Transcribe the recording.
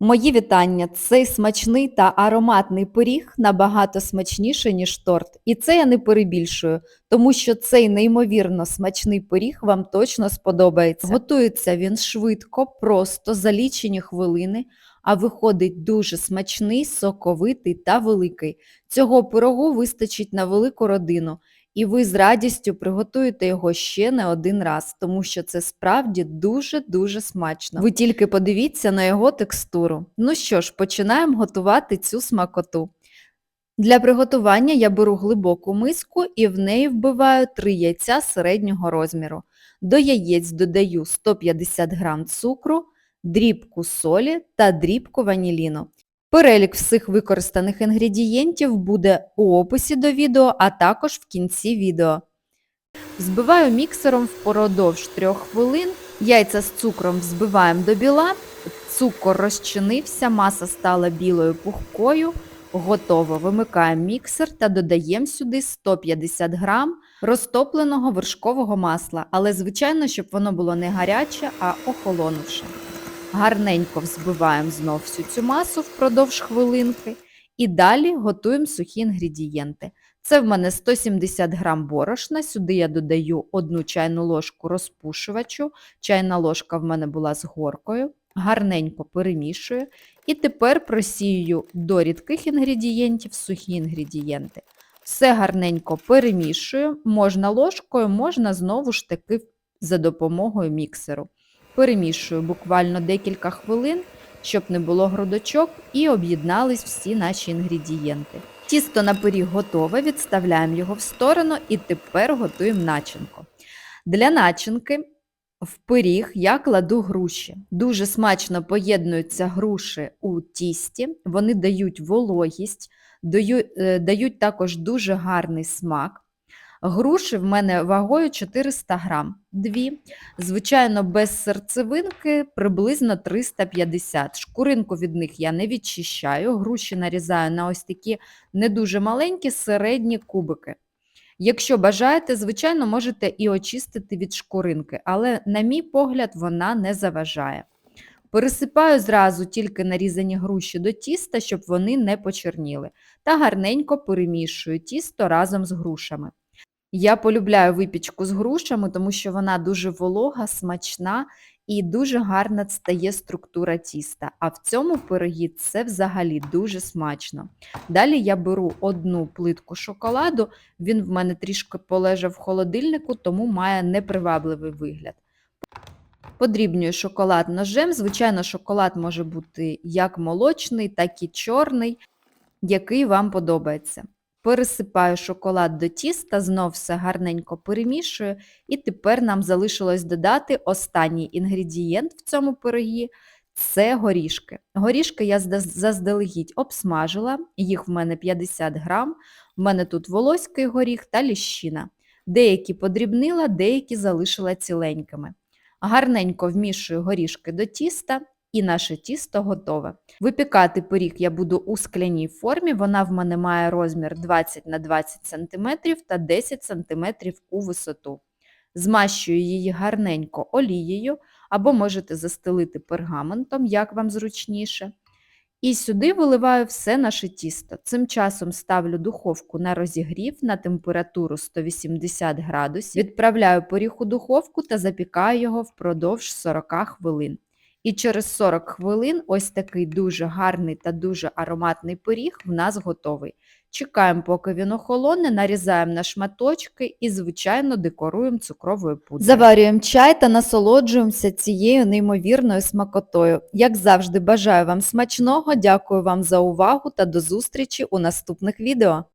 Мої вітання! Цей смачний та ароматний пиріг набагато смачніший, ніж торт. І це я не перебільшую, тому що цей неймовірно смачний пиріг вам точно сподобається. Готується він швидко, просто за лічені хвилини, а виходить дуже смачний, соковитий та великий. Цього пирогу вистачить на велику родину. І ви з радістю приготуєте його ще не один раз, тому що це справді дуже-дуже смачно. Ви тільки подивіться на його текстуру. Ну що ж, починаємо готувати цю смакоту. Для приготування я беру глибоку миску і в неї вбиваю 3 яйця середнього розміру. До яєць додаю 150 г цукру, дрібку солі та дрібку ваніліну. Перелік всіх використаних інгредієнтів буде у описі до відео, а також в кінці відео. Взбиваю міксером впродовж 3 хвилин, яйця з цукром взбиваємо до біла, цукор розчинився, маса стала білою пухкою, готово. Вимикаємо міксер та додаємо сюди 150 г розтопленого вершкового масла, але звичайно, щоб воно було не гаряче, а охолонувше. Гарненько взбиваємо знов всю цю масу впродовж хвилинки і далі готуємо сухі інгредієнти. Це в мене 170 г борошна, сюди я додаю 1 чайну ложку розпушувачу, чайна ложка в мене була з горкою, гарненько перемішую і тепер просію до рідких інгредієнтів сухі інгредієнти. Все гарненько перемішую, можна ложкою, можна знову ж таки за допомогою міксеру. Перемішую буквально декілька хвилин, щоб не було грудочок, і об'єднались всі наші інгредієнти. Тісто на пиріг готове, відставляємо його в сторону і тепер готуємо начинку. Для начинки в пиріг я кладу груші. Дуже смачно поєднуються груші у тісті, вони дають вологість, е, дають також дуже гарний смак. Груші в мене вагою 400 грам, дві. Звичайно, без серцевинки приблизно 350 Шкуринку від них я не відчищаю, груші нарізаю на ось такі не дуже маленькі середні кубики. Якщо бажаєте, звичайно, можете і очистити від шкуринки, але, на мій погляд, вона не заважає. Пересипаю зразу тільки нарізані груші до тіста, щоб вони не почерніли, та гарненько перемішую тісто разом з грушами. Я полюбляю випічку з грушами, тому що вона дуже волога, смачна і дуже гарна стає структура тіста. А в цьому пирогі це взагалі дуже смачно. Далі я беру одну плитку шоколаду, він в мене трішки полежав в холодильнику, тому має непривабливий вигляд. Подрібнюю шоколад ножем. Звичайно, шоколад може бути як молочний, так і чорний, який вам подобається. Пересипаю шоколад до тіста, знов все гарненько перемішую, і тепер нам залишилось додати останній інгредієнт в цьому пирогі це горішки. Горішки я заздалегідь обсмажила, їх в мене 50 грам, в мене тут волоський горіх та ліщина. Деякі подрібнила, деякі залишила ціленькими. Гарненько вмішую горішки до тіста і наше тісто готове. Випікати пиріг я буду у скляній формі, вона в мене має розмір 20 на 20 см та 10 см у висоту. Змащую її гарненько олією, або можете застелити пергаментом, як вам зручніше. І сюди виливаю все наше тісто. Цим часом ставлю духовку на розігрів на температуру 180 градусів, відправляю пиріг у духовку та запікаю його впродовж 40 хвилин. І через 40 хвилин ось такий дуже гарний та дуже ароматний пиріг в нас готовий. Чекаємо, поки він охолоне, нарізаємо на шматочки і, звичайно, декоруємо цукровою пудрою. Заварюємо чай та насолоджуємося цією неймовірною смакотою. Як завжди, бажаю вам смачного, дякую вам за увагу та до зустрічі у наступних відео.